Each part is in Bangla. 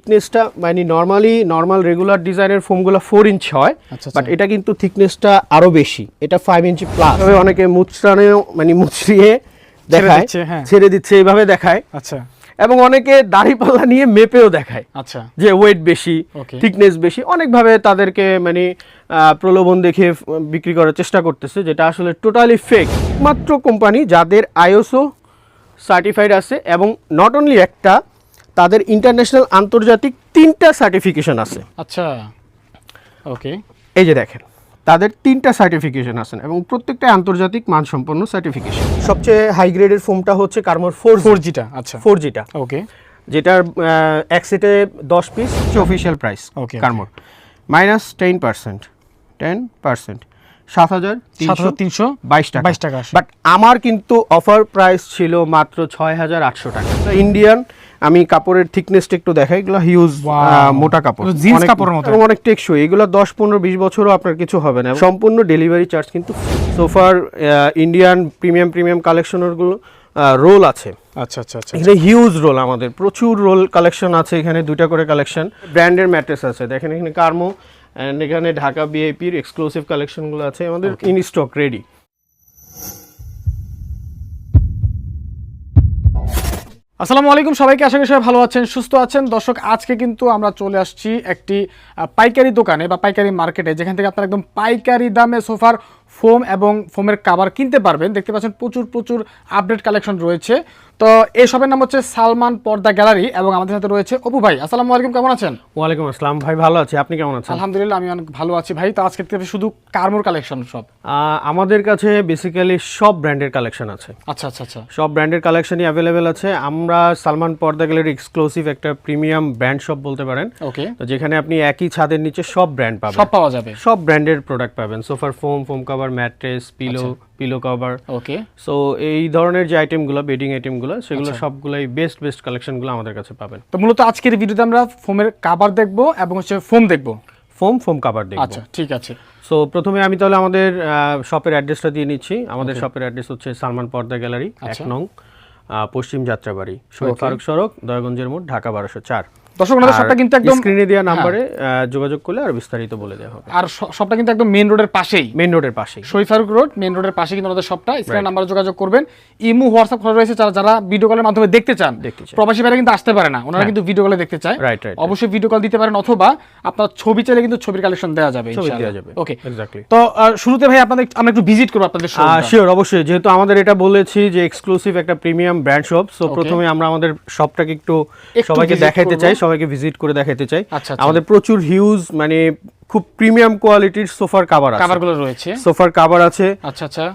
থিকনেসটা মানে নর্মালি নর্মাল রেগুলার ডিজাইনের ফোমগুলো ফোর ইঞ্চ হয় আচ্ছা, বাট আচ্ছা। এটা কিন্তু থিকনেসটা আরও বেশি। এটা ফাইভ ইঞ্চি প্লাস অনেকে মুচড়ানেও মানে মুচড়িয়ে দেখায়। হ্যাঁ। ছেড়ে দিচ্ছে এইভাবে দেখায়। আচ্ছা। এবং অনেকে দাড়িপাল্লা নিয়ে মেপেও দেখায়। আচ্ছা। যে ওয়েট বেশি থিকনেস বেশি। অনেকভাবে তাদেরকে মানে প্রলোভন দেখে বিক্রি করার চেষ্টা করতেছে যেটা আসলে টোটালি ফেক মাত্র কোম্পানি যাদের আইওসও সার্টিফাইড আছে এবং নট অনলি একটা তাদের ইন্টারন্যাশনাল আন্তর্জাতিক তিনটা সার্টিফিকেশন আছে। আচ্ছা ওকে এই যে দেখেন তাদের তিনটা সার্টিফিকেশন আছে এবং প্রত্যেকটা আন্তর্জাতিক মানসম্পন্ন সার্টিফিকেশন সবচেয়ে হাই গ্রেডের ফোমটা হচ্ছে কার্মোর ফোর ফোর জিটা আচ্ছা। ফোর জিটা ওকে যেটার এক সেটে দশ piece official price okay কারমোর। Minus ten percent ten percent সাত হাজার সাত হাজার তিনশো বাইশ টাকা। বাইশ টাকা বাট আমার কিন্তু অফার প্রাইস ছিল মাত্র ছয় হাজার আটশো টাকা। ইন্ডিয়ান আমি কাপড়ের থিকনেসটা একটু দেখাই এগুলো হিউজ মোটা কাপড়। অনেক- কাপড়ের মতো। অনেক টেকসই এগুলো দশ পনেরো বিশ বছরও আপনার কিছু হবে না। সম্পূর্ণ ডেলিভারি চার্জ কিন্তু সোফার ইন্ডিয়ান প্রিমিয়াম প্রিমিয়াম কালেকশনেরগুলো রোল আছে। আচ্ছা আচ্ছা আচ্ছা এখানে হিউজ রোল আমাদের। প্রচুর রোল কালেকশন আছে এখানে দুইটা করে কালেকশন ব্র্যান্ডের ম্যাট্রেস আছে। দেখেন এখানে কার্মো অ্যান্ড এখানে ঢাকা বিআইপির এক্সক্লুসিভ কালেকশনগুলো আছে। আমাদের ইন স্টক রেডি আসসালামু আলাইকুম, সবাইকে আশা করি সবাই ভালো আছেন, সুস্থ আছেন। দর্শক, আজকে কিন্তু আমরা চলে আসছি একটি পাইকারি দোকানে বা পাইকারি মার্কেটে, যেখান থেকে আপনারা একদম পাইকারি দামে সোফার ফোম এবং ফোমের কাভার কিনতে পারবেন। দেখতে পাচ্ছেন প্রচুর প্রচুর আপডেট কালেকশন রয়েছে। তো এই শপের নাম হচ্ছে সালমান পর্দা গ্যালারি এবং আমাদের সাথে রয়েছে অপু ভাই। আসসালামু আলাইকুম কেমন আছেন? ওয়ালাইকুম আসসালাম। ভাই ভালো আছি। আপনি কেমন আছেন? আলহামদুলিল্লাহ আমি অনেক ভালো আছি ভাই। তো আজকে থেকে শুধু কার্মোর কালেকশন সব আমাদের কাছে বেসিক্যালি সব ব্র্যান্ডের কালেকশন আছে। আচ্ছা আচ্ছা আচ্ছা। সব ব্র্যান্ডের কালেকশনই অ্যাভেলেবেল আছে। আমরা সালমান পর্দা গ্যালারি এক্সক্লুসিভ একটা প্রিমিয়াম ব্র্যান্ড শপ বলতে পারেন। ওকে তো যেখানে আপনি একই ছাদের নিচে সব ব্র্যান্ড পাবেন। সব পাওয়া যাবে। সব ব্র্যান্ডের প্রোডাক্ট পাবেন। সোফার foam foam cover mattress pillow pillow cover okay so এই ধরনের যে আইটেমগুলো বেডিং আইটেমগুলো সেগুলো আচ্ছা। সবগুলোই বেস্ট বেস্ট কালেকশনগুলো আমাদের কাছে পাবেন। তো মূলত আজকের ভিডিওতে আমরা ফোমের কাভার দেখব এবং হচ্ছে ফোম দেখব। ফোম ফোম কভার দেখব। আচ্ছা ঠিক আছে। সো প্রথমে আমি তাহলে আমাদের শপের অ্যাড্রেসটা দিয়ে নিচ্ছি। আমাদের শপের অ্যাড্রেস হচ্ছে সালমান পর্দা গ্যালারি এক আচ্ছা। নং পশ্চিম যাত্রাবাড়ি শহীদ ফারুক সড়ক দয়াগঞ্জের মোড় ঢাকা বারোশো চার। দর্শক ওনাদের শপটা কিন্তু একদম হ্যাঁ। স্ক্রিনে দেওয়া নাম্বারে যোগাযোগ করলে আর বিস্তারিত বলে দেওয়া হবে। আর শপটা কিন্তু একদম মেইন রোডের পাশেই। মেন রোডের পাশেই। শহীদ ফারুক রোড মেইন রোডের পাশে কিন্তু আমাদের শপটা স্ক্রিন নাম্বারে যোগাযোগ করবেন। ইমু হোয়াটসঅ্যাপ খোলা রয়েছে যারা যারা ভিডিও কলের মাধ্যমে দেখতে চান। প্রবাসী ভাইরা কিন্তু আসতে পারে না। ওনারা কিন্তু ভিডিও কলে দেখতে চায়। রাইট রাইট অবশ্যই ভিডিও কল দিতে পারেন অথবা আপনার ছবি চাইলে কিন্তু ছবির কালেকশন দেওয়া যাবে দেওয়া যাবে। ওকে এক্স্যাক্টলি তো শুরুতে ভাই আপনাদের আমরা একটু ভিজিট করব আপনাদের শিওর অবশ্যই। যেহেতু আমাদের এটা বলেছি যে এক্সক্লুসিভ একটা প্রিমিয়াম ব্র্যান্ড শপ সো প্রথমে আমরা আমাদের শপটাকে একটু সবাইকে দেখাইতে। চাই। সবাইকে ভিজিট করে দেখাতে চাই। আচ্ছা, আচ্ছা। আমাদের প্রচুর হিউজ মানে খুব প্রিমিয়াম কোয়ালিটির সোফার কাভার আছে। কাভারগুলো রয়েছে। সোফার কাভার আছে। আচ্ছা আচ্ছা।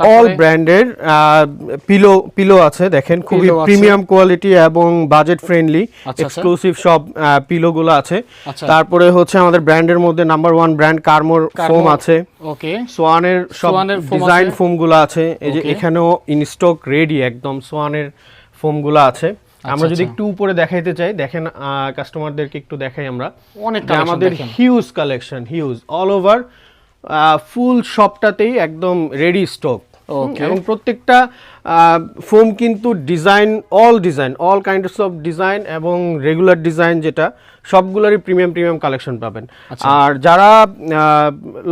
অল ব্র্যান্ডের পিলো পিলো আছে দেখেন খুবই প্রিমিয়াম কোয়ালিটি এবং বাজেট ফ্রেন্ডলি। এক্সক্লুসিভ সব পিলো গুলো আছে। আচ্ছা। তারপরে হচ্ছে আমাদের ব্র্যান্ডের মধ্যে নাম্বার ওয়ান ব্র্যান্ড কার্মোর ফোম আছে। ওকে সোয়ানের সব ডিজাইন। ফোমগুলো আছে। এই যে এখানেও ইনস্টক রেডি একদম সোয়ানের ফোমগুলো আছে। আমরা যদি আচ্ছা। একটু উপরে দেখাইতে চাই দেখেন কাস্টমারদেরকে একটু দেখাই আমরা অনেক আমাদের huge collection huge all over full শপটাতেই একদম রেডি স্টক. এবং প্রত্যেকটা ফোম কিন্তু design all design all kinds of design এবং রেগুলার ডিজাইন যেটা সবগুলোরই প্রিমিয়াম প্রিমিয়াম কালেকশন পাবেন। আচ্ছা। আর যারা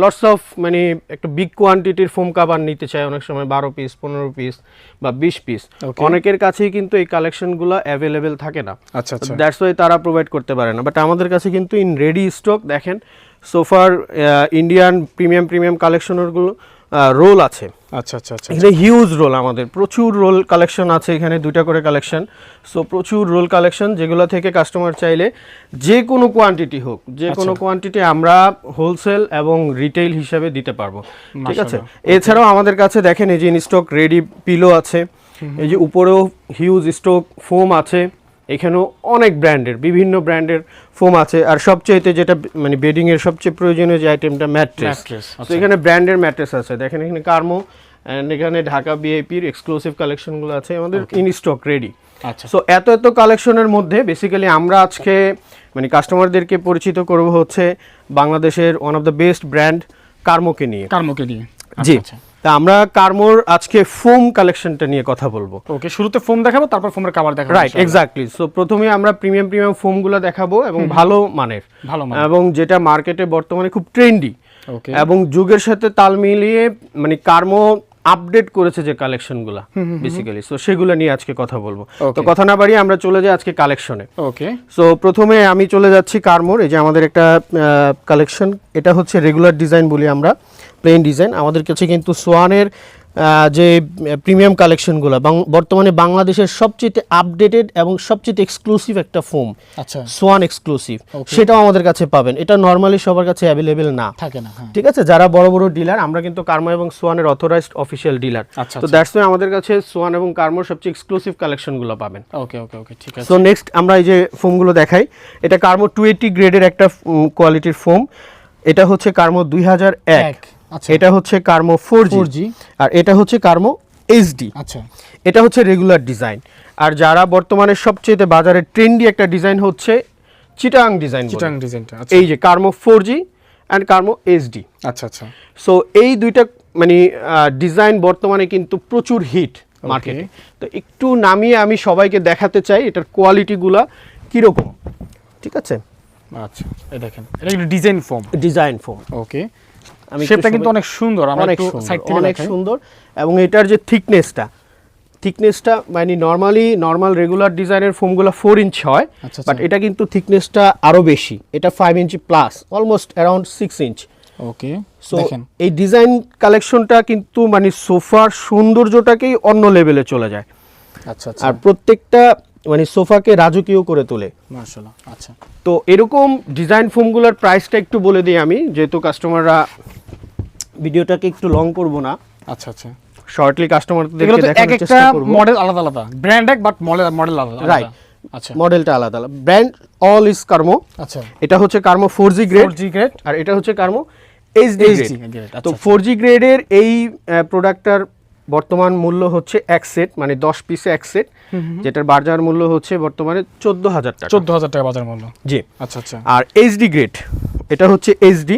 লটস অফ মানে একটা বিগ কোয়ান্টিটির ফোম কাভার নিতে চায় অনেক সময় বারো পিস পনেরো পিস বা বিশ পিস. অনেকের কাছেই কিন্তু এই কালেকশনগুলো অ্যাভেলেবেল থাকে না। আচ্ছা আচ্ছা। দ্যাটস ওয়াই তারা প্রোভাইড করতে পারে না। বাট আমাদের কাছে কিন্তু ইন রেডি স্টক দেখেন সোফার ইন্ডিয়ান প্রিমিয়াম প্রিমিয়াম কালেকশনেরগুলো রোল আছে। আচ্ছা আচ্ছা আচ্ছা এখানে হিউজ রোল আমাদের। প্রচুর রোল কালেকশন আছে এখানে দুইটা করে কালেকশন সো প্রচুর রোল কালেকশন যেগুলো থেকে কাস্টমার চাইলে যে কোনো কোয়ান্টিটি হোক যে কোনো আচ্ছা। কোয়ান্টিটি আমরা হোলসেল এবং রিটেইল হিসাবে দিতে পারব। ঠিক আছে? এছাড়াও আমাদের কাছে দেখেন এই যে স্টক রেডি পিলো আছে। এই যে উপরেও হিউজ স্টক ফোম আছে। এখানেও অনেক ব্র্যান্ডের বিভিন্ন ব্র্যান্ডের ফোম আছে। আর সবচেয়েতে যেটা মানে বেডিং এর সবচেয়ে প্রয়োজনীয় যে আইটেমটা ম্যাট্রেস তো আচ্ছা। এখানে ব্র্যান্ডের ম্যাট্রেস আছে। দেখেন এখানে কার্মো অ্যান্ড এখানে ঢাকা বিআইপির এক্সক্লুসিভ কালেকশনগুলো আছে। আমাদের ইন স্টক রেডি আচ্ছা। সো এত এত কালেকশনের মধ্যে বেসিক্যালি আমরা আজকে মানে কাস্টমারদেরকে পরিচিত করব হচ্ছে বাংলাদেশের one of the best brand কার্মোকে নিয়ে। কার্মকে নিয়ে। জি। আচ্ছা। তা আমরা কার্মোর আজকে ফোম কালেকশনটা নিয়ে কথা বলব। ওকে শুরুতে ফোম দেখাবো তারপর ফোমের কাভার দেখাবো রাইট এক্স্যাক্টলি সো প্রথমে আমরা প্রিমিয়াম প্রিমিয়াম ফোমগুলো দেখাবো এবং ভালো মানের। ভালো এবং যেটা মার্কেটে বর্তমানে খুব ট্রেন্ডি ওকে। এবং যুগের সাথে তাল মিলিয়ে মানে কার্মো আপডেট করেছে যে কালেকশনগুলো বেসিক্যালি সো সেগুলো নিয়ে আজকে কথা বলব। তো কথা না বাড়িয়ে আমরা চলে যাই আজকে কালেকশনে ওকে। সো প্রথমে আমি চলে যাচ্ছি কার্মোর এই যে আমাদের একটা কালেকশন এটা হচ্ছে রেগুলার ডিজাইন বলি আমরা। প্লেন ডিজাইন আমাদের কাছে কিন্তু সোয়ানের যে প্রিমিয়াম কালেকশনগুলো বর্তমানে বাংলাদেশের সবচেয়ে আপডেটেড এবং সবচেয়ে এক্সক্লুসিভ একটা ফোম আচ্ছা। সোয়ান এক্সক্লুসিভ সেটাও আমাদের কাছে পাবেন। এটা নর্মালি সবার কাছে অ্যাভেলেবেল না। থাকে না হ্যাঁ। ঠিক আছে? যারা বড় বড় ডিলার আমরা কিন্তু কার্মো এবং সোয়ানের অথরাইজড অফিসিয়াল ডিলার আচ্ছা, তো দ্যাটস ওয়াই আমাদের কাছে সোয়ান এবং কার্মোর সবচেয়ে এক্সক্লুসিভ কালেকশনগুলো পাবেন। ওকে ওকে ওকে ঠিক আছে। সো নেক্সট আমরা এই যে ফোমগুলো দেখাই এটা কার্মো টু এইটি গ্রেডের একটা কোয়ালিটির ফোম এটা হচ্ছে কার্মো দুই হাজার এক। আচ্ছা এটা হচ্ছে কার্মো ফোর জি আর এটা হচ্ছে কার্মো এইচডি আচ্ছা। এটা হচ্ছে রেগুলার ডিজাইন আর যারা বর্তমানে সবচেয়ে বাজারে ট্রেন্ডি একটা ডিজাইন হচ্ছে চিটাং ডিজাইন চিটাং ডিজাইনটা আচ্ছা। এই যে Karmo four G and Karmo HD আচ্ছা আচ্ছা। সো এই দুইটা মানে ডিজাইন বর্তমানে কিন্তু প্রচুর হিট মার্কেটে তো একটু নামিয়ে আমি সবাইকে দেখাতে চাই এটার কোয়ালিটিগুলা কীরকম। ঠিক আছে? আচ্ছা এই দেখেন। এটা design form design form okay আমি শেপটা কিন্তু অনেক সুন্দর আমরা অনেক অনেক সুন্দর। এবং এটার যে থিকনেসটা থিকনেসটা মানে নর্মালি নর্মাল রেগুলার ডিজাইনের ফোমগুলো ফোর ইঞ্চ হয় আচ্ছা, বাট আচ্ছা। এটা কিন্তু থিকনেসটা আরও বেশি। এটা five inch plus almost around six inch okay so এই ডিজাইন কালেকশনটা কিন্তু মানে সোফার সৌন্দর্যটাকেই অন্য লেভেলে চলে যায়। আচ্ছা আচ্ছা। আর প্রত্যেকটা মানে সোফাকে রাজকীয় করে তোলে। মাশাআল্লাহ আচ্ছা। তো এরকম ডিজাইন ফোমগুলোর প্রাইসটা একটু বলে দিই আমি যেহেতু কাস্টমাররা ভিডিওটাকে একটু লং করব না। আচ্ছা আচ্ছা। শর্টলি এক দেখানোর চেষ্টা করব। মডেল আলাদা আলাদা। ব্র্যান্ড এক বাট মডেল মডেল আলাদা। Right. আচ্ছা। মডেলটা আলাদা আলাদা। ব্র্যান্ড অল ইজ কার্মো আচ্ছা। এটা হচ্ছে Karmo four G grade 4G grade আর এটা হচ্ছে কার্মো এইচডি HD গ্রেড তো আচ্ছা। ফোর জি গ্রেডের এই প্রোডাক্টটার বর্তমান মূল্য হচ্ছে এক সেট মানে দশ পিসে এক সেট যেটার বাজার মূল্য হচ্ছে বর্তমানে চোদ্দ হাজার টাকা। 14000 টাকা বাজার মূল্য। জি। আচ্ছা আচ্ছা। আর এইচডি গ্রেড এটা হচ্ছে এইচডি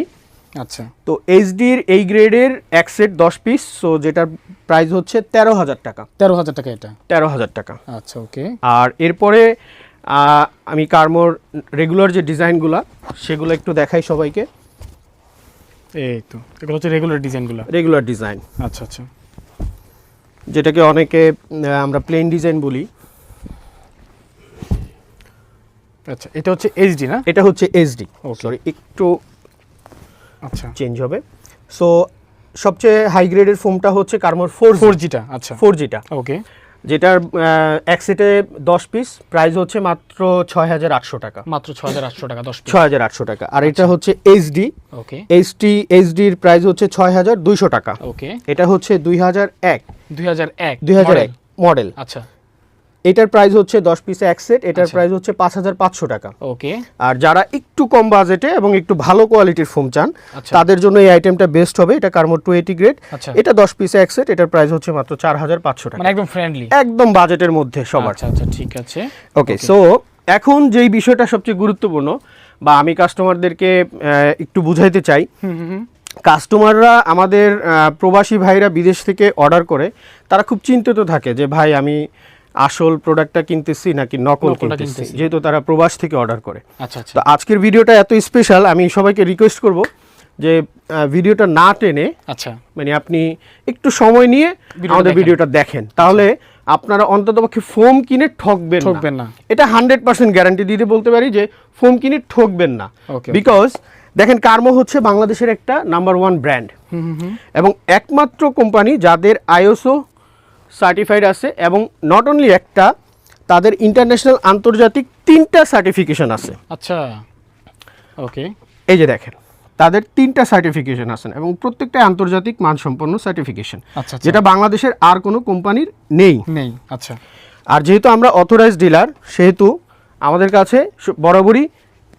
আচ্ছা। তো এইচডির এই গ্রেডের এক সেট দশ পিস সো যেটার প্রাইস হচ্ছে তেরো হাজার টাকা। 13000 টাকা এটা? তেরো হাজার টাকা। আচ্ছা ওকে আর এরপরে আমি কার্মোর রেগুলার যে ডিজাইনগুলো সেগুলো একটু দেখাই সবাইকে। এই তো এগুলো হচ্ছে রেগুলার ডিজাইনগুলো রেগুলার ডিজাইন আচ্ছা আচ্ছা। যেটাকে অনেকে আমরা প্লেন ডিজাইন বলি। আচ্ছা এটা হচ্ছে এইচডি না? এটা হচ্ছে এইচডি. সরি একটু চেঞ্জ হবে। সো সবচেয়ে হাই গ্রেডের ফোমটা হচ্ছে কার্মোর ফোর ফোর জিটা আচ্ছা। ফোর জিটা ওকে যেটার এক সেটে দশ পিস প্রাইস হচ্ছে মাত্র ছয় হাজার আটশো টাকা। মাত্র 6800 টাকা দশ ছয় হাজার আটশো টাকা। আর এটা হচ্ছে এইচডি ওকে এইচডি এইচডির প্রাইস হচ্ছে ছয় হাজার দুইশো টাকা। ওকে এটা হচ্ছে দুই হাজার এক। 2001 দুই হাজার এক মডেল আচ্ছা। এটার প্রাইস হচ্ছে দশ পিসে এক সেট এটার আচ্ছা। প্রাইস হচ্ছে পাঁচ হাজার পাঁচশো টাকা। ওকে আর যারা একটু কম বাজেটে এবং একটু ভালো কোয়ালিটির ফোম চান আচ্ছা। তাদের জন্য এই আইটেমটা বেস্ট হবে। এটা কার্মো টু এইটি গ্রেড আচ্ছা। এটা দশ পিসে এক সেট এটার প্রাইস হচ্ছে মাত্র চার হাজার পাঁচশো টাকা। মানে একদম ফ্রেন্ডলি একদম বাজেটের মধ্যে সবার। আচ্ছা আচ্ছা ঠিক আছে। ওকে সো এখন যেই বিষয়টা সবচেয়ে গুরুত্বপূর্ণ বা আমি কাস্টমারদেরকে একটু বুঝাইতে চাই কাস্টমাররা আমাদের প্রবাসী ভাইরা বিদেশ থেকে অর্ডার করে তারা খুব চিন্তিত থাকে যে ভাই আমি আসল প্রোডাক্টটা কিনতেছি নাকি নকল কিনতেছি। যেহেতু তারা প্রবাস থেকে অর্ডার করে। আচ্ছা আচ্ছা। তো আজকের ভিডিওটা এত স্পেশাল আমি সবাইকে রিকোয়েস্ট করব যে ভিডিওটা না টেনে আচ্ছা। মানে আপনি একটু সময় নিয়ে আমাদের ভিডিওটা দেখেন। তাহলে আপনারা অন্ততপক্ষে ফোম কিনে ঠকবেন ঠকবেন না। এটা হান্ড্রেড পার্সেন্ট গ্যারান্টি দিতে বলতে পারি যে ফোম কিনে ঠকবেন না। বিকজ দেখেন কার্মো হচ্ছে বাংলাদেশের একটা নাম্বার ওয়ান ব্র্যান্ড এবং একমাত্র কোম্পানি যাদের আইওসও সার্টিফাইড আছে এবং নট অনলি একটা তাদের ইন্টারন্যাশনাল আন্তর্জাতিক তিনটা সার্টিফিকেশন আছে। আচ্ছা ওকে। এই যে দেখেন তাদের তিনটা সার্টিফিকেশন আছেন এবং প্রত্যেকটা আন্তর্জাতিক মানসম্পন্ন সার্টিফিকেশন আচ্ছা আচ্ছা। যেটা বাংলাদেশের আর কোনো কোম্পানির নেই। নেই আচ্ছা। আর যেহেতু আমরা অথরাইজ ডিলার সেহেতু আমাদের কাছে বরাবরই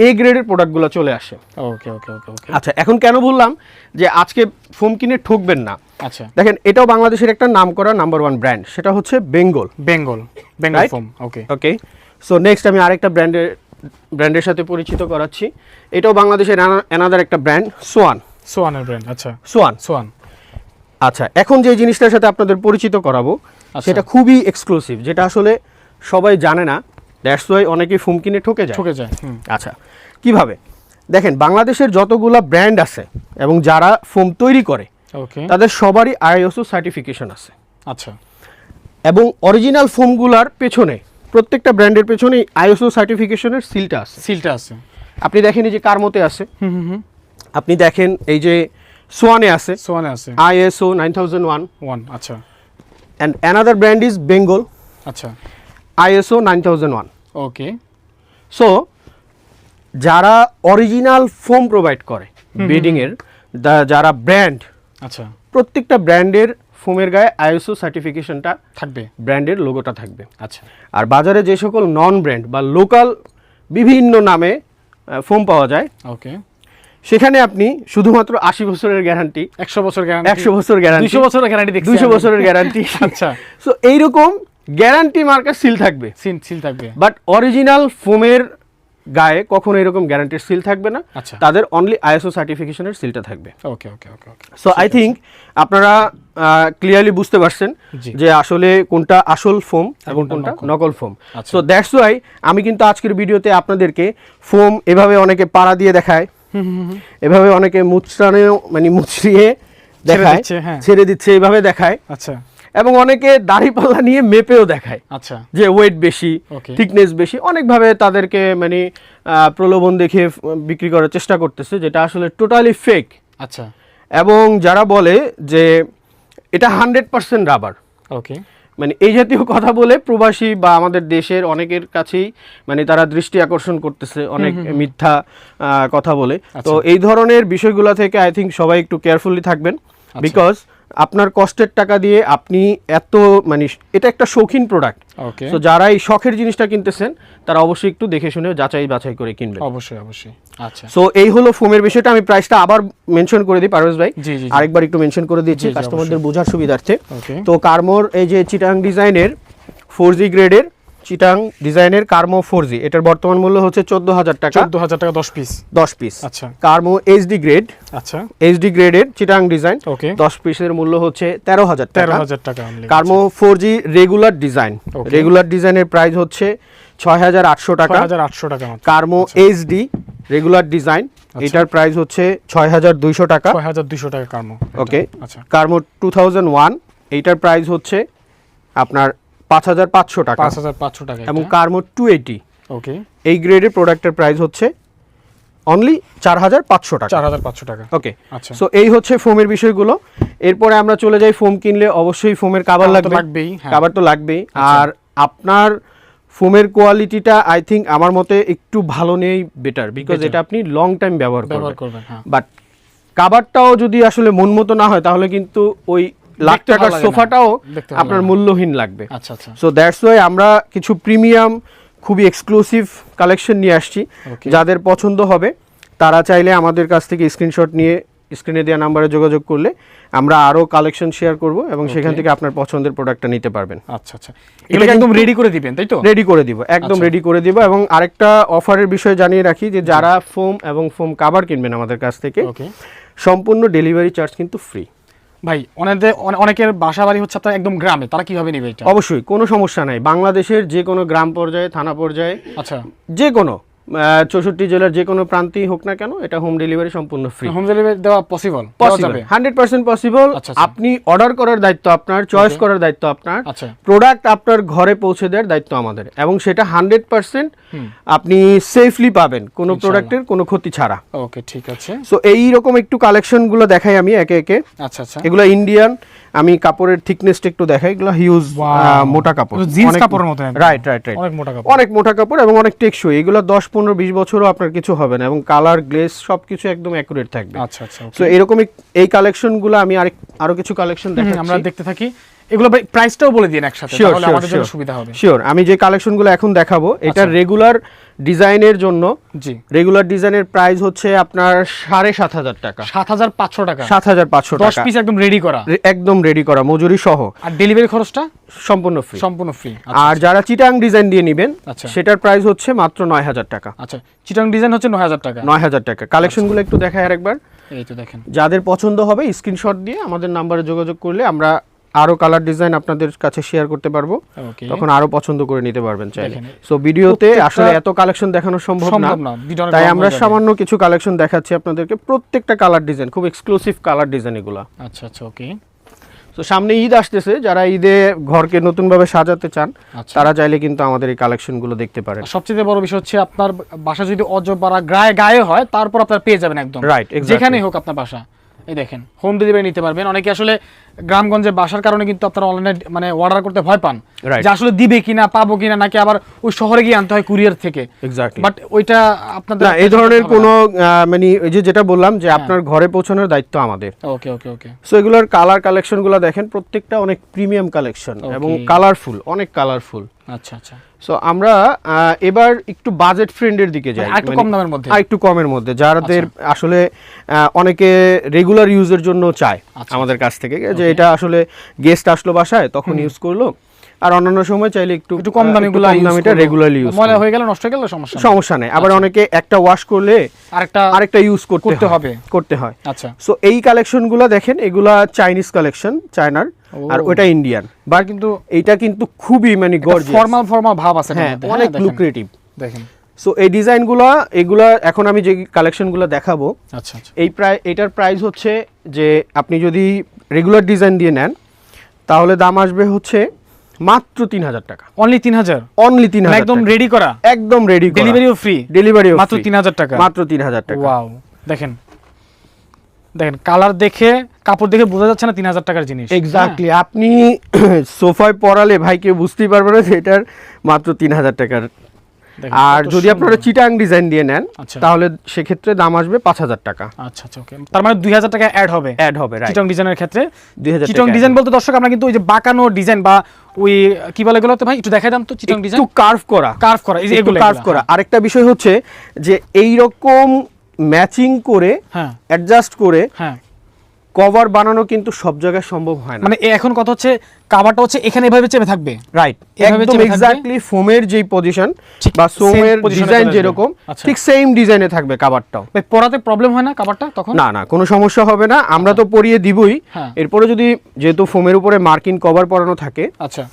এ গ্রেডের প্রোডাক্টগুলো চলে আসে। ওকে ওকে ওকে ওকে আচ্ছা এখন কেন বললাম যে আজকে ফোম কিনে ঠকবেন না? আচ্ছা। দেখেন এটাও বাংলাদেশের একটা নাম করা নাম্বার ওয়ান ব্র্যান্ড সেটা হচ্ছে Bengal Bengal Bengal foam okay okay so next আমি আরেকটা ব্র্যান্ডের ব্র্যান্ডের সাথে পরিচিত করাচ্ছি। এটাও বাংলাদেশের অ্যানাদার একটা ব্র্যান্ড সোয়ান সোয়ানের ব্র্যান্ড আচ্ছা। সোয়ান সোয়ান আচ্ছা এখন যে জিনিসটার সাথে আপনাদের পরিচিত করাবো আচ্ছা। সেটা খুবই এক্সক্লুসিভ যেটা আসলে সবাই জানে না। দ্যাটস ওয়াই অনেকেই ফোম কিনে ঠকে যায়। ঠকে যায় আচ্ছা কীভাবে? দেখেন বাংলাদেশের যতগুলা ব্র্যান্ড আছে এবং যারা ফোম তৈরি করে ওকে তাদের সবারই আইএসও সার্টিফিকেশন আছে। আচ্ছা। এবং অরিজিনাল ফোমগুলার পেছনে প্রত্যেকটা ব্র্যান্ডের পেছনেই আইএসও সার্টিফিকেশনের সিলটা আছে। সিলটা আছে। আপনি দেখেন এই যে কারমতে আছে। হুম হুম হুম। আপনি দেখেন এই যে সোয়ানে আছে। সোয়ানে আছে। ISO nine thousand one one আচ্ছা। And another brand is Bengal আচ্ছা। ISO nine thousand one okay so যারা অরিজিনাল ফোম প্রোভাইড করে বেডিংয়ের যারা ব্র্যান্ড আচ্ছা। প্রত্যেকটা ব্র্যান্ডের ফোমের গায়ে আইএসও সার্টিফিকেশনটা থাকবে। ব্র্যান্ডের লোগোটা থাকবে। আচ্ছা। আর বাজারে যে সকল নন ব্র্যান্ড বা লোকাল বিভিন্ন নামে ফোম পাওয়া যায় ওকে সেখানে আপনি শুধুমাত্র আশি বছরের গ্যারান্টি একশো বছর গ্যারান্টি একশো বছর গ্যারান্টি দুশো বছরের গ্যারান্টি আমি। বছরের গ্যারান্টি আচ্ছা। সো এইরকম গ্যারান্টি মার্কার সিল থাকবে। সিল সিল থাকবে। বাট অরিজিনাল ফোমের গায়ে কখনো এরকম গ্যারান্টির সিল থাকবে না। আচ্ছা। তাদের অনলি আইএসও সার্টিফিকেশনের সিলটা থাকবে। Okay okay okay okay so I think আপনারা ক্লিয়ারলি বুঝতে পারছেন যে আসলে কোনটা আসল ফোম এবং কোনটা নকল। ফোম। সো দ্যাটস ওয়াই আমি কিন্তু আজকের ভিডিওতে আপনাদেরকে ফোম এভাবে অনেকে পাড়া দিয়ে দেখায় এভাবে অনেকে মুচড়ানেও মানে মুচড়িয়ে দেখায় হ্যাঁ। ছেড়ে দিচ্ছে এভাবে দেখায়। আচ্ছা। এবং অনেকে দাড়িপাল্লা নিয়ে মেপেও দেখায় আচ্ছা। যে ওয়েট বেশি. থিকনেস বেশি। অনেকভাবে তাদেরকে মানে প্রলোভন দেখে বিক্রি করার চেষ্টা করতেছে যেটা আসলে টোটালি ফেক আচ্ছা। এবং যারা বলে যে এটা হান্ড্রেড পার্সেন্ট রাবার ওকে মানে এই জাতীয় কথা বলে প্রবাসী বা আমাদের দেশের অনেকের কাছেই মানে তারা দৃষ্টি আকর্ষণ করতেছে অনেক মিথ্যা কথা বলে। তো এই ধরনের বিষয়গুলো থেকে আই থিঙ্ক সবাই একটু কেয়ারফুলি থাকবেন বিকজ আপনার কষ্টের টাকা দিয়ে আপনি এত মানে এটা একটা শৌখিন প্রোডাক্ট তো যারা এই শখের জিনিসটা কিনতেছেন তারা অবশ্যই একটু দেখে শুনে যাচাই বাছাই করে কিনবেন। অবশ্যই অবশ্যই। আচ্ছা। সো এই হলো ফোমের বিষয়টা আমি প্রাইসটা আবার মেনশন করে দিই পারভেজ ভাই। আরেকবার একটু মেনশন করে দিচ্ছি জি, কাস্টমারদের বোঝার সুবিধার্থে। তো কার্মোর এই যে চিটাং ডিজাইনের ফোর জি গ্রেডের চিটাং ডিজাইনের কার্মো ফোর জি। এটার বর্তমান মূল্য হচ্ছে চোদ্দ হাজার টাকা। চোদ্দ হাজার টাকা দশ পিস দশ পিস আচ্ছা। Karmo HD grade. আচ্ছা। এইচডি গ্রেডের চিটাং ডিজাইন। ওকে। দশ পিসের মূল্য হচ্ছে তেরো হাজার তেরো হাজার টাকা Karmo four G regular design. Regular ডিজাইনের প্রাইস হচ্ছে ছয় হাজার আটশো টাকা। হাজার আটশো টাকা কার্মো এইচডি রেগুলার ডিজাইন। এটার প্রাইস হচ্ছে ছয় হাজার দুইশো টাকা। ছয় হাজার দুইশো টাকা কার্মো। ওকে। আচ্ছা। Karmo two thousand one. এইটার প্রাইস হচ্ছে আপনার পাঁচ হাজার পাঁচশো টাকা। পাঁচ হাজার পাঁচশো টাকা এবং কার্মো টু এইটি ওকে এই গ্রেডের প্রোডাক্টের প্রাইস হচ্ছে অনলি চার হাজার পাঁচশো টাকা। চার হাজার পাঁচশো টাকা। ওকে আচ্ছা। সো এই হচ্ছে ফোমের বিষয়গুলো। এরপরে আমরা চলে যাই ফোম কিনলে। অবশ্যই ফোমের কাবার লাগবে। লাগবেই, হ্যাঁ। কাবার তো লাগবেই। আচ্ছা। আর আপনার ফোমের কোয়ালিটিটা আই থিঙ্ক আমার মতে একটু ভালো নেই বেটার বিকজ. এটা আপনি লং টাইম ব্যবহার করবেন। করবেন হ্যাঁ। বাট কাবারটাও যদি আসলে মন মতো না হয় তাহলে কিন্তু ওই লাখ টাকার সোফাটাও আপনার মূল্যহীন লাগবে। আচ্ছা আচ্ছা। সো দ্যাটস ওয়াই আমরা কিছু প্রিমিয়াম খুবই এক্সক্লুসিভ কালেকশন নিয়ে আসছি। যাদের পছন্দ হবে তারা চাইলে আমাদের কাছ থেকে স্ক্রিনশট নিয়ে স্ক্রিনে দেওয়া নাম্বারে যোগাযোগ করলে আমরা আরও কালেকশন শেয়ার করব এবং সেখান থেকে আপনার পছন্দের প্রোডাক্টটা নিতে পারবেন। আচ্ছা আচ্ছা। এটা একদম রেডি করে দিবেন তাই তো? রেডি করে দিব একদম আচ্ছা। রেডি করে দিব এবং আরেকটা অফারের বিষয় জানিয়ে রাখি যে যারা ফোম এবং ফোম কাভার কিনবেন আমাদের কাছ থেকে ওকে সম্পূর্ণ ডেলিভারি চার্জ কিন্তু ফ্রি ভাই অনেকে অনেকের বাসা বাড়ি হচ্ছে আপনার একদম গ্রামে তারা কীভাবে নেবে এটা? অবশ্যই কোনো সমস্যা নাই। বাংলাদেশের যে কোনো গ্রাম পর্যায়ে থানা পর্যায়ে আচ্ছা। যে কোনো। চৌষট্টি জেলার যে কোনো প্রান্তেই হোক না কেন এটা হোম ডেলিভারি সম্পূর্ণ ফ্রি হোম ডেলিভারি দেওয়া পসিবল যাবে। হান্ড্রেড পার্সেন্ট পসিবল আচ্ছা, আচ্ছা। আপনি অর্ডার করার দায়িত্ব আপনার চয়েস করার দায়িত্ব আপনার। আচ্ছা। প্রোডাক্ট আপনার ঘরে পৌঁছে দেওয়ার দায়িত্ব আমাদের এবং সেটা হান্ড্রেড পার্সেন্ট। আপনি সেফলি পাবেন কোনো প্রোডাক্টের কোনো ক্ষতি ছাড়া। ওকে ঠিক আছে। সো এই রকম একটু কালেকশনগুলো দেখাই আমি একে একে। আচ্ছা আচ্ছা। এগুলো ইন্ডিয়ান আমি কাপড়ের থিকনেসটা একটু দেখাই এগুলো হিউজ মোটা কাপড়। পুরো jeans কাপড়ের মতো রাইট রাইট রাইট অনেক মোটা কাপড়। অনেক মোটা কাপড় এবং অনেক টেকসই। এগুলো দশ পনেরো বিশ বছরও আপনার কিছু হবে না এবং কালার গ্লেস সবকিছু একদম অ্যাকুরেট থাকবে। আচ্ছা আচ্ছা সো এরকম এক- এই কালেকশনগুলো আমি আরেক আরও কিছু কালেকশন হুম, আমরা দেখতে থাকি। এগুলো ভাই প্রাইসটাও বলে দিন একসাথে তাহলে আমাদের জন্য সুবিধা হবে। শিওর আমি যে কালেকশনগুলো এখন দেখাবো এটা আচ্ছা। রেগুলার ডিজাইনের জন্য জি। রেগুলার ডিজাইনের প্রাইস হচ্ছে আপনার সাড়ে সাত হাজার টাকা। সাত হাজার পাঁচশো টাকা। সাত হাজার পাঁচশো দশ টাকা। পিস একদম রেডি করা। একদম রেডি করা মজুরি সহ। আর ডেলিভারি খরচটা? সম্পূর্ণ ফ্রি সম্পূর্ণ ফ্রি আর যারা চিটাং ডিজাইন দিয়ে নেবেন আচ্ছা। সেটার প্রাইস হচ্ছে মাত্র নয় হাজার টাকা। আচ্ছা চিটাং ডিজাইন হচ্ছে নয় হাজার টাকা। নয় হাজার টাকা। কালেকশনগুলো একটু দেখায় আরেকবার। এই তো দেখেন। যাদের পছন্দ হবে স্ক্রিনশট দিয়ে আমাদের নাম্বারে যোগাযোগ করলে আমরা আরও কালার ডিজাইন আপনাদের কাছে শেয়ার করতে পারব। তখন আরও পছন্দ করে নিতে পারবেন চাইলে। সো ভিডিওতে আসলে এত কালেকশন দেখানো সম্ভব না। তাই আমরা সামান্য কিছু কালেকশন দেখাচ্ছি আপনাদেরকে। প্রত্যেকটা কালার ডিজাইন খুব এক্সক্লুসিভ কালার ডিজাইন এগুলা। আচ্ছা আচ্ছা ওকে তো সামনে ঈদ আসতেছে। যারা ঈদে ঘরকে নতুনভাবে সাজাতে চান আচ্ছা। তারা চাইলে কিন্তু আমাদের এই কালেকশনগুলো দেখতে পারেন। সবচেয়ে বড় বিষয় হচ্ছে আপনার বাসা যদি অজপাড়া গায়ে গায়ে হয় তারপর আপনার পেয়ে যাবেন একদম। রাইট যেখানেই হোক আপনার বাসা। এই দেখেন হোম ডেলিভারি নিতে পারবেন। অনেকে আসলে গ্রামগঞ্জে বাসার কারণে কিন্তু আপনারা অনলাইনে মানে অর্ডার করতে ভয় পান। যে আসলে দিবে কিনা পাবো কিনা নাকি আবার ওই শহরে গিয়ে আনতে হয় কুরিয়ার থেকে। এক্স্যাক্টলি বাট ওইটা আপনাদের না এই ধরনের কোনো মানে এই যে যেটা বললাম যে আপনার ঘরে পৌঁছানোর দায়িত্ব আমাদের। ওকে ওকে ওকে সো এগুলোর কালার কালেকশনগুলো দেখেন প্রত্যেকটা অনেক প্রিমিয়াম কালেকশন এবং কালারফুল অনেক কালারফুল আচ্ছা আচ্ছা। সো আমরা আহ, এবার একটু বাজেট ফ্রেন্ডের দিকে যাই। মানে আরেকটু মানে কম দামের মধ্যে। একটু কমের মধ্যে যাদের আসলে আহ, অনেকে রেগুলার ইউজের জন্য চায় আচ্ছা, আমাদের কাছ থেকে যে এটা আসলে গেস্ট আসলো বাসায় তখন ইউজ করল। আর অন্যান্য সময় চাইলে একটু একটু কম দামি গুলো দামিটা রেগুলারলি ইউজ ময়লা হয়ে গেলে নষ্ট হয়ে গেলে সমস্যা। সমস্যা নেই। আবার অনেকে একটা ওয়াশ করলে আরেকটা আরেকটা ইউজ করতে হবে। করতে হয়। আচ্ছা। সো এই কালেকশনগুলো দেখেন এগুলা চাইনিজ কালেকশন চায়নার আর। ওটা ইন্ডিয়ান বা কিন্তু এটা কিন্তু খুবই মানে গর্জিয়াস ফর্মাল ফর্মাল ভাব আছে হ্যাঁ অনেক লুক্রেটিভ দেখেন। সো এই ডিজাইনগুলো এগুলা এখন আমি যে কালেকশনগুলো দেখাবো আচ্ছা আচ্ছা। এই প্রায় এটার প্রাইস হচ্ছে যে আপনি যদি রেগুলার ডিজাইন দিয়ে নেন তাহলে দাম আসবে হচ্ছে মাত্র তিন হাজার টাকা। অনলি তিন হাজার অনলি তিন হাজার একদম রেডি করা? একদম রেডি ডেলিভারিও ফ্রি ডেলিভারি মাত্র তিন হাজার টাকা? মাত্র তিন হাজার টাকা। ওয়াও দেখেন। দেখেন কালার দেখে কাপড় দেখে বোঝা যাচ্ছে না তিন হাজার টাকার জিনিস। এক্স্যাক্টলি আপনি সোফায় পরালে ভাই কেউ বুঝতেই পারবে না যে এটার মাত্র তিন হাজার টাকার আর যদি আপনারা চিটাং ডিজাইন দিয়ে নেন আচ্ছা। তাহলে সেক্ষেত্রে দাম আসবে পাঁচ হাজার টাকা। আচ্ছা আচ্ছা ওকে তার মানে দুই হাজার টাকা অ্যাড হবে? অ্যাড হবে রাইট চিটং ডিজাইনের ক্ষেত্রে? দুই হাজার চিটং ডিজাইন বলতে দর্শক আমরা কিন্তু ওই যে বাঁকানো ডিজাইন বা ওই কি বলে এগুলো তো ভাই? একটু দেখাই দাম তো চিটং ডিজাইন। একটু কার্ভ করা। কার্ভ করা এই যে একটু এগুলো কার্ভ করা। আরেকটা বিষয় হচ্ছে যে এই রকম ম্যাচিং করে হ্যাঁ। অ্যাডজাস্ট করে হ্যাঁ। কভার বানানো কিন্তু সব জায়গায় সম্ভব হয় না। মানে এখন কথা হচ্ছে কাভারটা হচ্ছে এখানে এভাবে চেপে থাকবে? রাইট একদম? এক্স্যাক্টলি ফোমের যেই পজিশন বা সোমের ডিজাইন যেরকম আচ্ছা। ঠিক সেম ডিজাইনে থাকবে কাভারটাও। ভাই পরাতে প্রবলেম হয় না কাভারটা তখন? না না কোনো সমস্যা হবে না। আমরা তো পরিয়ে দিবই। হ্যাঁ। এরপরে যদি যেহেতু ফোমের উপরে মার্কিন কভার পরানো থাকে আচ্ছা।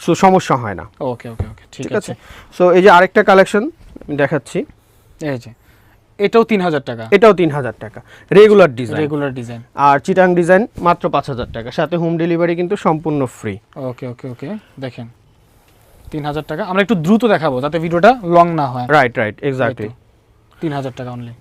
সো সমস্যা হয় না। ওকে ওকে ওকে ঠিক আছে? সো এই যে আরেকটা কালেকশন দেখাচ্ছি। এই যে। এটাও তিন হাজার টাকা। এটাও তিন হাজার টাকা। রেগুলার ডিজাইন রেগুলার ডিজাইন আর চিটাং ডিজাইন মাত্র পাঁচ হাজার টাকা। সাথে হোম ডেলিভারি কিন্তু সম্পূর্ণ ফ্রি ওকে ওকে ওকে দেখেন তিন হাজার টাকা। আমরা একটু দ্রুত দেখাবো যাতে ভিডিওটা লং না হয়। রাইট রাইট এক্স্যাক্টলি তিন হাজার টাকা অনলি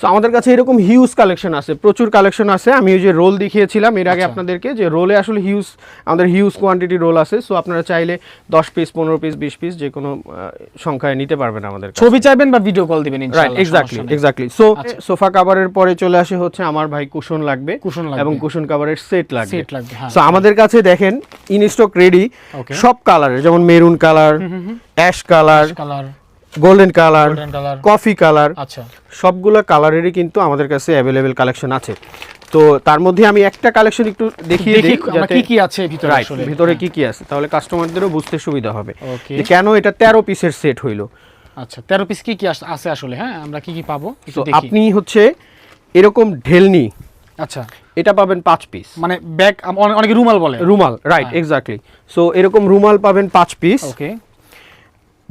সো আমাদের কাছে এরকম হিউজ কালেকশন আছে প্রচুর কালেকশন আছে। আমি ওই যে রোল দেখিয়েছিলাম এর আগে আচ্ছা। আপনাদেরকে যে রোলে আসলে হিউজ আমাদের হিউজ কোয়ান্টিটি রোল আছে। সো আপনারা চাইলে দশ পিস পনেরো পিস বিশ পিস যে কোনো সংখ্যায় নিতে পারবেন আমাদের ছবি চাইবেন বা ভিডিও কল দিবেন এক্স্যাক্টলি এক্স্যাক্টলি সো। সোফা কাভারের পরে চলে আসে হচ্ছে আমার ভাই কুশন লাগবে। কুশন এবং কুশন কাভারের সেট লাগবে। সেট লাগবে হ্যাঁ। সো আমাদের কাছে দেখেন ইন স্টক রেডি সব কালারের যেমন maroon colour ash colour colour golden colour coffee colour আচ্ছা। সবগুলো কালারেরই কিন্তু আমাদের কাছে অ্যাভেলেবেল কালেকশন আছে। তো তার মধ্যে আমি একটা কালেকশন একটু দেখিয়ে দেখি দিই কি কি আছে ভিতরে আসলে। ভিতরে কি কি আছে তাহলে কাস্টমারদেরও বুঝতে সুবিধা হবে। যে কেন এটা তেরো পিসের সেট হইল। আচ্ছা তেরো পিস কি কি আছে আসলে? হ্যাঁ আমরা কি কি পাবো? একটু তো দেখি। আপনি হচ্ছে এরকম ঢেলনি আচ্ছা। এটা পাবেন পাঁচ পিস মানে ব্যাগ অনেকে রুমাল বলে। রুমাল রাইট হ্যাঁ। এক্স্যাক্টলি সো এরকম রুমাল পাবেন পাঁচ পিস ওকে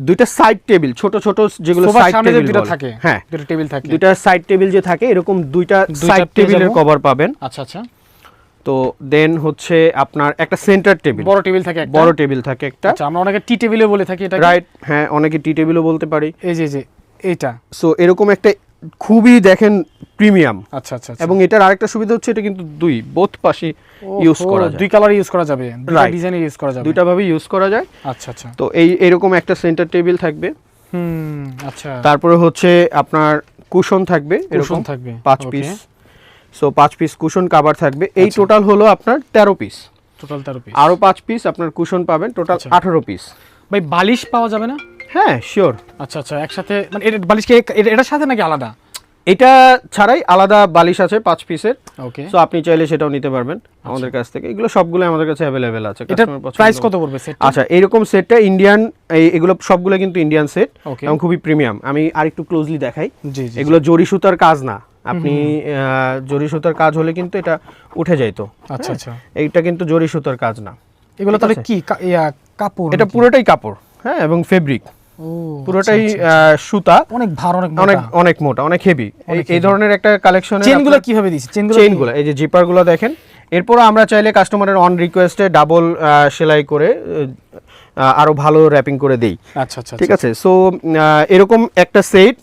দুইটা সাইড টেবিল ছোট ছোট যেগুলো সাইড টেবিল দুটো থাকে হ্যাঁ। দুটো টেবিল থাকে। দুইটা সাইড টেবিল যে থাকে এরকম দুইটা সাইড টেবিলের কভার পাবেন। আচ্ছা আচ্ছা। তো দেন হচ্ছে আপনার একটা সেন্টার টেবিল বড় টেবিল থাকে একটা? বড় টেবিল থাকে একটা। আচ্ছা আমরা অনেকে টি টেবিলও বলে থাকি এটা রাইট হ্যাঁ অনেকে টি টেবিলও বলতে পারি। এই যে যে এইটা। সো এরকম একটা খুবই দেখেন প্রিমিয়াম। আচ্ছা আচ্ছা আচ্ছা। এবং এটার আরেকটা সুবিধা হচ্ছে এটা কিন্তু দুই বোথ পাশে ইউজ করা যায়। দুই কালার ইউজ করা যাবে Right. ডিজাইনে ইউজ করা যাবে। দুইটা ভাবে ইউজ করা যায়। আচ্ছা আচ্ছা। তো এই এরকম একটা সেন্টার টেবিল থাকবে। হুম আচ্ছা। তারপরে হচ্ছে আপনার কুশন থাকবে এরকম থাকবে পাঁচ পিস সো পাঁচ পিস কুশন কাভার থাকবে। এই আচ্ছা। টোটাল হলো আপনার তেরো পিস টোটাল তেরো পিস আরও পাঁচ পিস আপনার কুশন পাবেন টোটাল আচ্ছা। আঠারো পিস ভাই বালিশ পাওয়া যাবে না? হ্যাঁ শিওর আচ্ছা আচ্ছা একসাথে মানে এটা বালিশ কি এটার সাথে নাকি আলাদা? এটা ছাড়াই আলাদা বালিশ আছে পাঁচ পিসের। ওকে সো আপনি চাইলে সেটাও নিতে পারবেন আমাদের কাছ থেকে। এগুলো সবগুলো আমাদের কাছে অ্যাভেলেবেল আছে প্রাইস কত পড়বে সেট আচ্ছা এরকম সেটটা ইন্ডিয়ান এগুলো সবগুলো কিন্তু ইন্ডিয়ান সেট এবং খুবই প্রিমিয়াম আমি আরেকটু ক্লোজলি দেখাই। জি জি এগুলো জরি সুতার কাজ না। আপনি জরি সুতার কাজ হলে কিন্তু এটা উঠে যাইতো আচ্ছা আচ্ছা। এইটা কিন্তু জরি সুতার কাজ না। এগুলো তাহলে কি কাপড় এটা পুরোটাই কাপড়। হ্যাঁ এবং ফেব্রিক পুরোটাই আচ্ছা, আচ্ছা। সুতা। অনেক ভার অনেক অনেক মোটা অনেক মোটা অনেক হেভি এই ধরনের একটা কালেকশন চেনগুলো কীভাবে দিয়েছি? চেনগুলো চেনগুলো এই যে জিপারগুলো দেখেন। এরপর আমরা চাইলে কাস্টমারের অন রিকোয়েস্টে ডাবল সেলাই করে আরও ভালো র্যাপিং করে দেই। আচ্ছা আচ্ছা ঠিক আছে? সো এরকম একটা সেট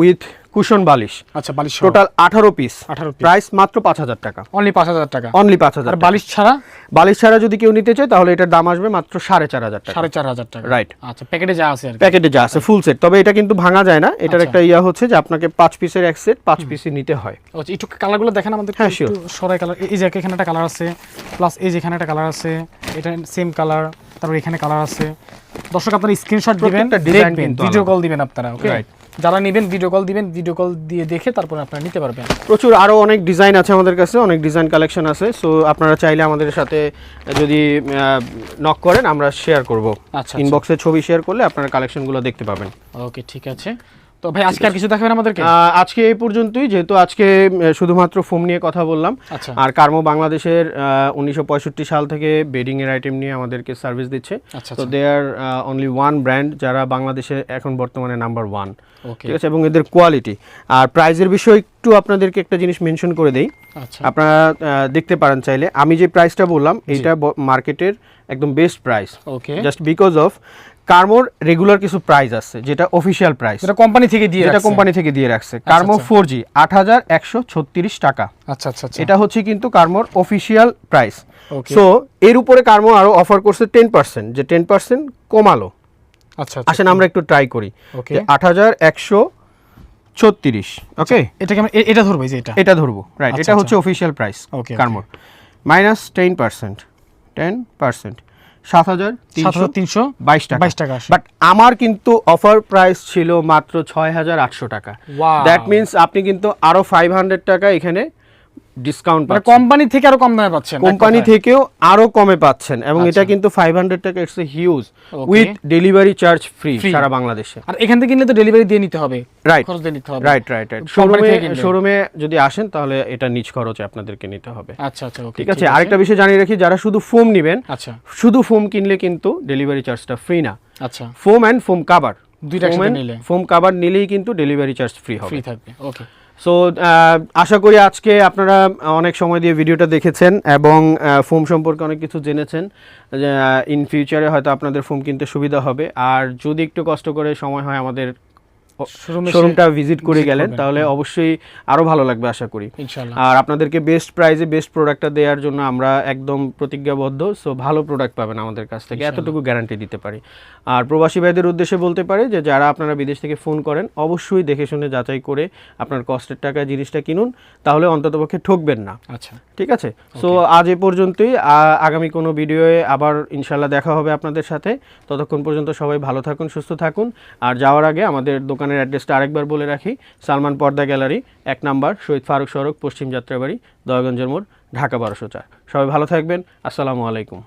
উইথ কুশন বালিশ। আচ্ছা বালিশ টোটাল আঠারো পিস 18 piece। প্রাইস মাত্র পাঁচ হাজার টাকা। অনলি পাঁচ হাজার টাকা। অনলি পাঁচ হাজার আর বালিশ ছাড়া? বালিশ ছাড়া যদি কেউ নিতে চায় তাহলে এটার দাম আসবে মাত্র সাড়ে চার হাজার টাকা। সাড়ে চার হাজার টাকা। রাইট আচ্ছা প্যাকেটে যা আছে আর কি। প্যাকেটে যা আছে ফুল সেট তবে এটা কিন্তু ভাঙা যায় না। এটার আচ্ছা। একটা ইয়া হচ্ছে যে আপনাকে পাঁচ পিসের এক সেট পাঁচ পিসই নিতে হয়। আচ্ছা একটু কালারগুলো দেখেন আমাদের। হ্যাঁ, একটু সরাই কালার এই যে এখানে একটা কালার আছে প্লাস এই যে এখানে একটা কালার আছে এটা সেম কালার তারপর এখানে কালার আছে। দর্শক আপনারা স্ক্রিনশট দিবেন দেখবেন ভিডিও কল দিবেন আপনারা ওকে Right. যারা নেবেন ভিডিও কল দিবেন ভিডিও কল দিয়ে দেখে তারপর আপনারা নিতে পারবেন। প্রচুর আরও অনেক ডিজাইন আছে আমাদের কাছে অনেক ডিজাইন কালেকশন আছে সো আপনারা চাইলে আমাদের সাথে যদি নক করেন আমরা শেয়ার করব। আচ্ছা ইনবক্সে ছবি শেয়ার করলে আপনারা কালেকশনগুলো দেখতে পাবেন। ওকে ঠিক আছে। তো ভাই আজকে আর কিছু দেখাবেন আমাদেরকে? আজকে এই পর্যন্তই যেহেতু আজকে শুধুমাত্র ফোম নিয়ে কথা বললাম। আচ্ছা। আর কার্মো বাংলাদেশের উনিশশো পঁয়ষট্টি সাল থেকে বেডিং এর আইটেম নিয়ে আমাদেরকে সার্ভিস দিচ্ছে। আচ্ছা তো they are only one brand যারা বাংলাদেশে এখন বর্তমানে নাম্বার ওয়ান ঠিক আছে? এবং এদের কোয়ালিটি আর প্রাইজের বিষয়ে একটু আপনাদেরকে একটা জিনিস মেনশন করে দেই। আচ্ছা। আপনারা দেখতে পারেন চাইলে। আমি যে প্রাইসটা বললাম এইটা মার্কেটের একদম best price okay just because of কার্মোর regular কিছু প্রাইস আছে যেটা অফিসিয়াল প্রাইস যেটা কোম্পানি থেকে দিয়ে এটা কোম্পানি থেকে দিয়ে রাখছে। কার্মো আচ্ছা। ফোর জি আট হাজার একশো ছত্রিশ টাকা। আচ্ছা আচ্ছা আচ্ছা। এটা হচ্ছে কিন্তু কার্মোর অফিসিয়াল প্রাইস ওকে সো এর উপরে কার্মো আরও অফার করছে টেন পার্সেন্ট যে টেন পার্সেন্ট কমালো। আচ্ছা আচ্ছা। আসেন আমরা একটু ট্রাই করি। আট হাজার একশো ছত্রিশ ওকে এটা কি আমরা এটা ধরবো এই যে এটা। এটা ধরবো রাইট আচ্ছা, এটা হচ্ছে official price কার্মোর minus ten percent ten percent সাত হাজার তিনশো বাইশ টাকা। বাইশ টাকা বাট আমার কিন্তু অফার প্রাইস ছিল মাত্র ছয় হাজার আটশো টাকা। দ্যাট মিনস আপনি কিন্তু আরও ফাইভ হান্ড্রেড টাকা এখানে ডিসকাউন্ট মানে কোম্পানি থেকে আরও কম দামে পাচ্ছেন কোম্পানি থেকেও আরও কমে পাচ্ছেন এবং এটা আচ্ছা। কিন্তু ফাইভ হান্ড্রেড টাকা it's a huge with delivery charge free সারা বাংলাদেশে। আর এখান থেকে কিনলে তো ডেলিভারি দিয়ে নিতে হবে রাইট খরচ দিয়ে নিতে হবে। রাইট রাইট রাইট শোরুমে শোরুমে যদি আসেন তাহলে এটা নিজ খরচে আপনাদেরকে নিতে হবে। আচ্ছা আচ্ছা ওকে ঠিক আছে? আরেকটা বিষয় জানিয়ে রাখি যারা শুধু ফোম নেবেন আচ্ছা। শুধু ফোম কিনলে কিন্তু ডেলিভারি চার্জটা ফ্রি না। আচ্ছা। ফোম অ্যান্ড ফোম কভার দুইটা একসাথে নিলে। ফোম কভার নিলেই কিন্তু ডেলিভারি চার্জ ফ্রি হবে। ফ্রি থাকবে ওকে সো আশা করি আজকে আপনারা অনেক সময় দিয়ে ভিডিওটা দেখেছেন এবং ফোম সম্পর্কে অনেক কিছু জেনেছেন ইন ফিউচারে হয়তো আপনাদের ফোম কিনতে সুবিধা হবে। আর যদি একটু কষ্ট করে সময় হয় আমাদের শোরুমটা ভিজিট করে গেলেন তাহলে অবশ্যই আরও ভালো লাগবে আশা করি। আর আপনাদেরকে বেস্ট প্রাইজে বেস্ট প্রোডাক্টটা দেওয়ার জন্য আমরা একদম প্রতিজ্ঞাবদ্ধ সো ভালো প্রোডাক্ট পাবেন আমাদের কাছ থেকে এতটুকু গ্যারান্টি দিতে পারি। আর প্রবাসী ভাইদের উদ্দেশ্যে বলতে পারি যে যারা আপনারা বিদেশ থেকে ফোন করেন অবশ্যই দেখে শুনে যাচাই করে আপনার কষ্টের টাকা জিনিসটা কিনুন তাহলে অন্ততপক্ষে ঠকবেন না। আচ্ছা। ঠিক আছে? সো আজ এ পর্যন্তই। আগামী কোনো ভিডিওয়ে আবার ইনশাল্লাহ দেখা হবে আপনাদের সাথে। ততক্ষণ পর্যন্ত সবাই ভালো থাকুন সুস্থ থাকুন। আর যাওয়ার আগে আমাদের দোকানের অ্যাড্রেসটা আরেকবার বলে রাখি, সালমান পর্দা গ্যালারি, এক নাম্বার, শহীদ ফারুক সড়ক, পশ্চিম যাত্রাবাড়ি, দয়গঞ্জের মোড়, ঢাকা বারোশো চার। সবাই ভালো থাকবেন, আসসালামু আলাইকুম।